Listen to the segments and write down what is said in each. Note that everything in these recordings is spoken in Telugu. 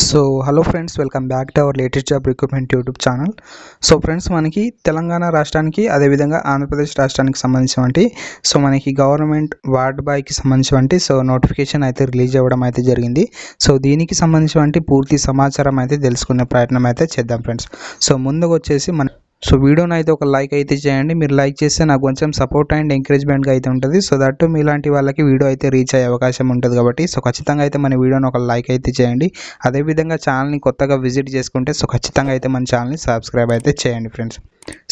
So hello friends welcome back to our latest job recruitment YouTube channel so friends మనకి తెలంగాణ రాష్ట్రానికి అదేవిధంగా ఆంధ్రప్రదేశ్ రాష్ట్రానికి సంబంధించినటువంటి సో మనకి గవర్నమెంట్ వార్డ్ బాయ్కి సంబంధించినటువంటి సో నోటిఫికేషన్ అయితే రిలీజ్ అవ్వడం అయితే జరిగింది. సో దీనికి సంబంధించినటువంటి పూర్తి సమాచారం అయితే తెలుసుకునే ప్రయత్నం అయితే చేద్దాం ఫ్రెండ్స్ సో ముందుకు వచ్చేసి మన సో వీడియోని అయితే ఒక లైక్ అయితే చేయండి. మీరు లైక్ చేస్తే నాకు కొంచెం సపోర్ట్ అండ్ ఎంకరేజ్మెంట్గా అయితే ఉంటుంది. సో దట్ మీలాంటి వాళ్ళకి వీడియో అయితే రీచ్ అయ్యే అవకాశం ఉంటుంది కాబట్టి. సో ఖచ్చితంగా అయితే మన వీడియోని ఒక లైక్ అయితే చేయండి. అదేవిధంగా ఛానల్ని కొత్తగా విజిట్ చేసుకుంటే సో ఖచ్చితంగా అయితే మన ఛానల్ని సబ్స్క్రైబ్ అయితే చేయండి ఫ్రెండ్స్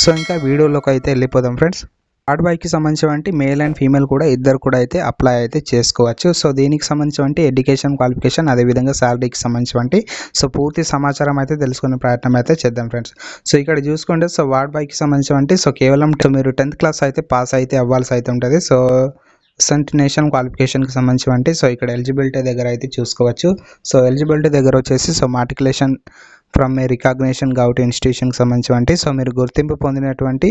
సో ఇంకా వీడియోలోకి అయితే వెళ్ళిపోదాం ఫ్రెండ్స్ హార్డ్ బైక్కి సంబంధించి మేల్ అండ్ ఫీమేల్ కూడా ఇద్దరు కూడా అయితే అప్లై అయితే చేసుకోవచ్చు. సో దీనికి సంబంధించి ఎడ్యుకేషన్ క్వాలిఫికేషన్ అదేవిధంగా శాలరీకి సంబంధించి సో పూర్తి సమాచారం అయితే తెలుసుకునే ప్రయత్నం అయితే చేద్దాం ఫ్రెండ్స్ సో ఇక్కడ చూసుకుంటే సో వార్డ్ బైక్కి సంబంధించి సో కేవలం మీరు టెన్త్ క్లాస్ అయితే పాస్ అయితే అవ్వాల్సి అయితే ఉంటుంది. సో సెంట్ నేషనల్ క్వాలిఫికేషన్కి సంబంధించినటువంటి సో ఇక్కడ ఎలిజిబిలిటీ దగ్గర అయితే చూసుకోవచ్చు. సో ఎలిజిబిలిటీ దగ్గర వచ్చేసి so matriculation from a recognition govt ఇన్స్టిట్యూషన్కి సంబంధించినటువంటి సో మీరు గుర్తింపు పొందినటువంటి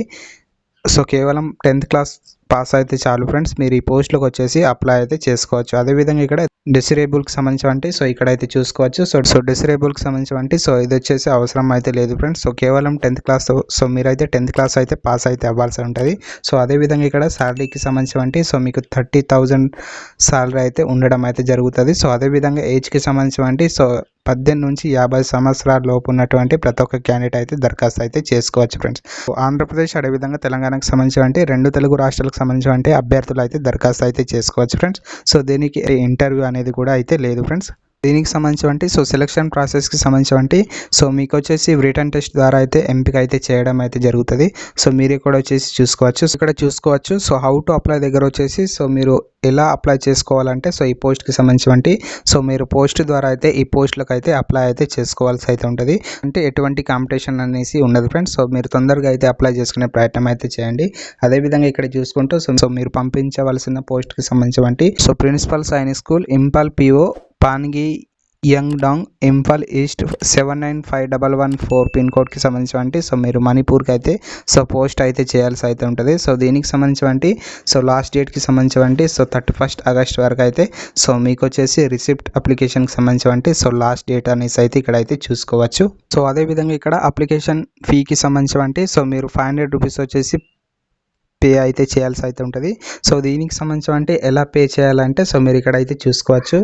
సో కేవలం టెన్త్ క్లాస్ పాస్ అయితే చాలు ఫ్రెండ్స్ మీరు ఈ పోస్ట్లోకి వచ్చేసి అప్లై అయితే చేసుకోవచ్చు. అదేవిధంగా ఇక్కడ డిసరేబుల్కి సంబంధించి సో ఇక్కడైతే చూసుకోవచ్చు. సో సో డిసరేబుల్కి సంబంధించి సో ఇది వచ్చేసి అవసరం అయితే లేదు ఫ్రెండ్స్ సో కేవలం టెన్త్ క్లాస్ సో మీరైతే టెన్త్ క్లాస్ అయితే పాస్ అయితే అవ్వాల్సి ఉంటుంది. సో అదేవిధంగా ఇక్కడ శాలరీకి సంబంధించి సో మీకు థర్టీ థౌజండ్ శాలరీ అయితే ఉండడం అయితే జరుగుతుంది. సో అదేవిధంగా ఏజ్కి సంబంధించి సో పద్దెనిమిది నుంచి యాభై సంవత్సరాల లోపు ఉన్నటువంటి ప్రతి ఒక్క క్యాండిడేట్ అయితే దరఖాస్తు అయితే చేసుకోవచ్చు ఫ్రెండ్స్ ఆంధ్రప్రదేశ్ అదేవిధంగా తెలంగాణకు సంబంధించి రెండు తెలుగు రాష్ట్రాలకు సంబంధించి అభ్యర్థులు అయితే దరఖాస్తు అయితే చేసుకోవచ్చు ఫ్రెండ్స్ సో దీనికి ఇంటర్వ్యూ అనేది కూడా అయితే లేదు ఫ్రెండ్స్ దీనికి సంబంధించి సో సెలక్షన్ ప్రాసెస్కి సంబంధించి సో మీకు వచ్చేసి రిటర్న్ టెస్ట్ ద్వారా అయితే ఎంపిక అయితే చేయడం అయితే జరుగుతుంది. సో మీరు కూడా వచ్చేసి చూసుకోవచ్చు. ఇక్కడ చూసుకోవచ్చు సో హౌ టు అప్లై దగ్గర వచ్చేసి సో మీరు ఎలా అప్లై చేసుకోవాలంటే సో ఈ పోస్ట్కి సంబంధించి సో మీరు పోస్ట్ ద్వారా అయితే ఈ పోస్ట్లకు అయితే అప్లై అయితే చేసుకోవాల్సి అయితే ఉంటుంది. అంటే ఎటువంటి కాంపిటీషన్ అనేసి ఉండదు ఫ్రెండ్స్ సో మీరు తొందరగా అయితే అప్లై చేసుకునే ప్రయత్నం అయితే చేయండి. అదేవిధంగా ఇక్కడ చూసుకుంటూ సో సో మీరు పంపించవలసిన పోస్ట్కి సంబంధించి so principal Sainik school Imphal PO Pangi Yangdang Imphal east seven nine five double one four pin కోడ్కి సంబంధించినటువంటి సో మీరు మణిపూర్కి అయితే సో పోస్ట్ అయితే చేయాల్సి అయితే ఉంటుంది. సో దీనికి సంబంధించినటువంటి సో లాస్ట్ డేట్కి సంబంధించినటువంటి సో థర్టీ ఫస్ట్ ఆగస్ట్ వరకు అయితే సో మీకు వచ్చేసి రిసిప్ట్ అప్లికేషన్కి సంబంధించినటువంటి సో లాస్ట్ డేట్ అనేసి అయితే ఇక్కడ అయితే చూసుకోవచ్చు. సో అదేవిధంగా ఇక్కడ అప్లికేషన్ ఫీకి సంబంధించినటువంటి సో మీరు ఫైవ్ హండ్రెడ్ రూపీస్ వచ్చేసి పే అయితే చేయాల్సి అయితే ఉంటుంది. సో దీనికి సంబంధించి అంటే ఎలా పే చేయాలంటే సో మీరు ఇక్కడ అయితే చూసుకోవచ్చు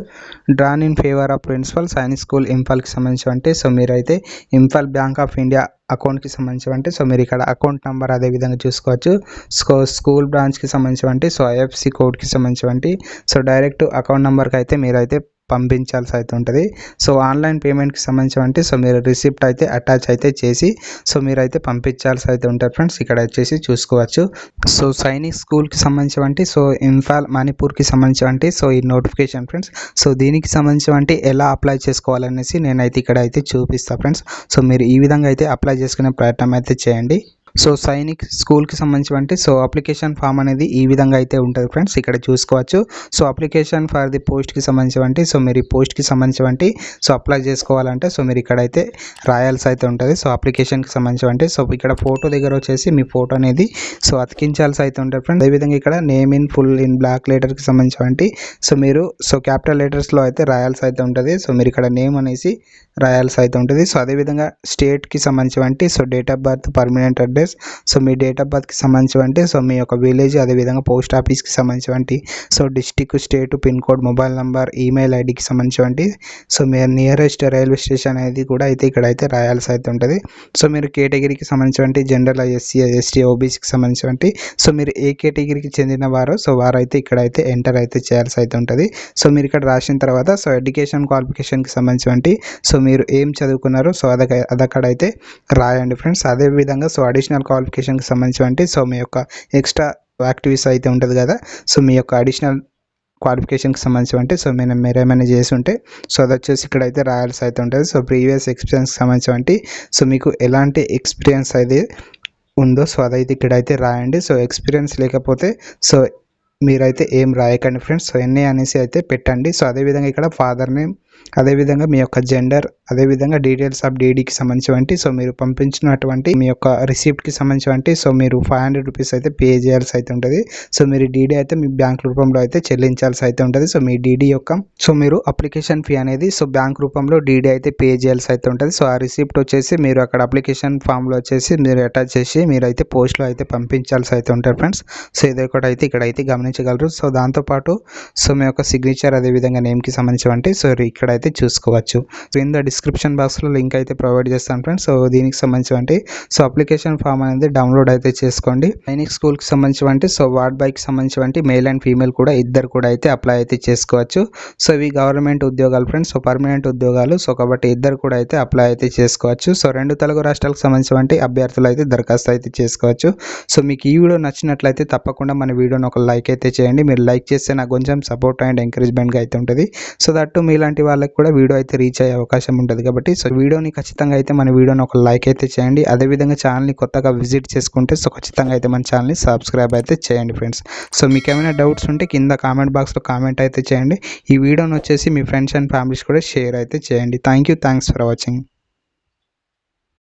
drawn in favour of principal Sainik school ఇంఫాల్కి సంబంధించి అంటే సో అయితే ఇంఫాల్ బ్యాంక్ ఆఫ్ ఇండియా అకౌంట్కి సంబంధించి అంటే సో మీరు ఇక్కడ అకౌంట్ నెంబర్ అదే విధంగా చూసుకోవచ్చు. సో స్కూల్ బ్రాంచ్కి సంబంధించి అంటే సో ఐఎఫ్సి కోడ్కి సంబంధించి అంటే సో డైరెక్ట్ అకౌంట్ నెంబర్కి అయితే మీరైతే పంపించాల్సి అయితే ఉంటుంది. సో ఆన్లైన్ పేమెంట్కి సంబంధించి అంటే సో మీరు రిసిప్ట్ అయితే అటాచ్ అయితే చేసి సో మీరైతే పంపించాల్సి అయితే ఉంటుంది ఫ్రెండ్స్. ఇక్కడ వచ్చేసి చూసుకోవచ్చు. సో సైనిక్ స్కూల్కి సంబంధించి సో ఇంఫాల్ మణిపూర్కి సంబంధించి సో ఈ నోటిఫికేషన్ ఫ్రెండ్స్. సో దీనికి సంబంధించి ఎలా అప్లై చేసుకోవాలనేసి నేనైతే ఇక్కడ అయితే చూపిస్తాను ఫ్రెండ్స్. సో మీరు ఈ విధంగా అయితే అప్లై చేసుకునే ప్రయత్నం అయితే చేయండి. సో సైనిక్ స్కూల్కి సంబంధించి సో అప్లికేషన్ ఫామ్ అనేది ఈ విధంగా అయితే ఉంటుంది ఫ్రెండ్స్. ఇక్కడ చూసుకోవచ్చు. సో అప్లికేషన్ ఫర్ ది పోస్ట్కి సంబంధించి సో మీరు ఈ పోస్ట్కి సంబంధించి సో అప్లై చేసుకోవాలంటే సో మీరు ఇక్కడైతే రాయాల్సి అయితే ఉంటుంది. సో అప్లికేషన్కి సంబంధించి సో ఇక్కడ ఫోటో దగ్గర వచ్చేసి మీ ఫోటో అనేది సో అతికించాల్సి అయితే ఉంటుంది ఫ్రెండ్స్. అదేవిధంగా ఇక్కడ name in full in block లెటర్కి సంబంధించి సో మీరు సో క్యాపిటల్ లెటర్స్లో అయితే రాయాల్సి అయితే ఉంటుంది. సో మీరు ఇక్కడ నేమ్ అనేసి రాయాల్సి అయితే ఉంటుంది. సో అదేవిధంగా స్టేట్కి సంబంధించి so date of birth permanent address address so me date of బర్త్కి సంబంధించినవంటి సో మీ యొక్క విలేజ్ అదేవిధంగా పోస్ట్ ఆఫీస్కి సంబంధించినవంటి so district state pin code mobile number email ఐడికి సంబంధించినవంటి సో మీ నియరెస్ట్ రైల్వే స్టేషన్ అనేది కూడా అయితే ఇక్కడ అయితే రాయాల్సి అయితే ఉంటుంది. సో మీరు కేటగిరీకి సంబంధించినవంటి జనరల్ ఎస్సీ ఎస్టీ ఓబీసీకి సంబంధించినవంటి సో మీరు ఏ కేటగిరీకి చెందిన వారో సో వారైతే ఇక్కడ అయితే ఎంటర్ అయితే చేయాల్సి అయితే ఉంటుంది. సో మీరు ఇక్కడ రాసిన తర్వాత సో ఎడ్యుకేషన్ క్వాలిఫికేషన్కి సంబంధించి సో మీరు ఏం చదువుకున్నారో సో అదొక అదక్కడైతే రాయండి ఫ్రెండ్స్ అదేవిధంగా సో అడిషనల్ క్వాలిఫికేషన్కి సంబంధించి సో మీ యొక్క ఎక్స్ట్రా యాక్టివిటీస్ అయితే ఉంటుంది కదా సో మీ యొక్క అడిషనల్ క్వాలిఫికేషన్కి సంబంధించి అంటే సో మేము మీరు ఏమైనా చేసి ఉంటే సో అది వచ్చేసి ఇక్కడైతే రాయాల్సి అయితే ఉంటుంది. సో ప్రీవియస్ ఎక్స్పీరియన్స్కి సంబంధించి అంటే సో మీకు ఎలాంటి ఎక్స్పీరియన్స్ అయితే ఉందో సో అదైతే ఇక్కడైతే రాయండి. సో ఎక్స్పీరియన్స్ లేకపోతే సో మీరైతే ఏం రాయకండి ఫ్రెండ్స్ సో ఎన్ఏ అనేసి అయితే పెట్టండి. సో అదేవిధంగా ఇక్కడ ఫాదర్ నేమ్ అదేవిధంగా మీ యొక్క జెండర్ అదేవిధంగా డీటెయిల్స్ ఆఫ్ డీడీకి సంబంధించినటువంటి సో మీరు పంపించినటువంటి మీ యొక్క రిసిప్ట్కి సంబంధించినటువంటి సో మీరు ఫైవ్ హండ్రెడ్ రూపీస్ అయితే పే చేయాల్సి అయితే ఉంటుంది. సో మీరు డీడీ అయితే మీ బ్యాంక్ రూపంలో అయితే చెల్లించాల్సి అయితే ఉంటుంది. సో మీ డీడీ యొక్క సో మీరు అప్లికేషన్ ఫీ అనేది సో బ్యాంక్ రూపంలో డీడీ అయితే పే చేయాల్సి అయితే ఉంటుంది. సో ఆ రిసిప్ట్ వచ్చేసి మీరు అక్కడ అప్లికేషన్ ఫామ్లో వచ్చేసి మీరు అటాచ్ చేసి మీరు అయితే పోస్ట్లో అయితే పంపించాల్సి అయితే ఉంటుంది ఫ్రెండ్స్ సో ఇది ఒకటి అయితే ఇక్కడ అయితే గమనించగలరు సో దాంతోపాటు సో మీ యొక్క సిగ్నేచర్ అదేవిధంగా నేమ్కి సంబంధించినటువంటి సో ఇక్కడ అయితే చూసుకోవచ్చు. కింద డిస్క్రిప్షన్ బాక్స్లో లింక్ అయితే ప్రొవైడ్ చేస్తాను ఫ్రెండ్స్ సో దీనికి సంబంధించి సో అప్లికేషన్ ఫామ్ అనేది డౌన్లోడ్ అయితే చేసుకోండి. సైనిక్ స్కూల్కి సంబంధించి సో వార్డ్ బైక్ సంబంధించి మేల్ అండ్ ఫీమేల్ కూడా ఇద్దరు కూడా అయితే అప్లై అయితే చేసుకోవచ్చు. సో ఇవి గవర్నమెంట్ ఉద్యోగాలు ఫ్రెండ్స్ సో పర్మనెంట్ ఉద్యోగాలు. సో కాబట్టి ఇద్దరు కూడా అయితే అప్లై అయితే చేసుకోవచ్చు. సో రెండు తెలుగు రాష్ట్రాలకు సంబంధించి అభ్యర్థులు అయితే దరఖాస్తు అయితే చేసుకోవచ్చు. సో మీకు ఈ వీడియో నచ్చినట్లయితే తప్పకుండా మన వీడియోని ఒక లైక్ అయితే చేయండి. మీరు లైక్ చేస్తే నాకు కొంచెం సపోర్ట్ అండ్ ఎంకరేజ్మెంట్గా అయితే ఉంటుంది. సో దట్టు మీలాంటి వాళ్ళకి కూడా వీడియో అయితే రీచ్ అయ్యే అవకాశం ఉంటుంది. కాబట్టి సో వీడియోని ఖచ్చితంగా అయితే మన వీడియోని ఒక లైక్ అయితే చేయండి. అదేవిధంగా ఛానల్ని కొత్తగా విజిట్ చేసుకుంటే సో ఖచ్చితంగా అయితే మన ఛానల్ని సబ్స్క్రైబ్ అయితే చేయండి ఫ్రెండ్స్ సో మీకు ఏమైనా డౌట్స్ ఉంటే కింద కామెంట్ బాక్స్లో కామెంట్ అయితే చేయండి. ఈ వీడియోని వచ్చేసి మీ ఫ్రెండ్స్ అండ్ ఫ్యామిలీస్ కూడా షేర్ అయితే చేయండి. Thank you thanks for watching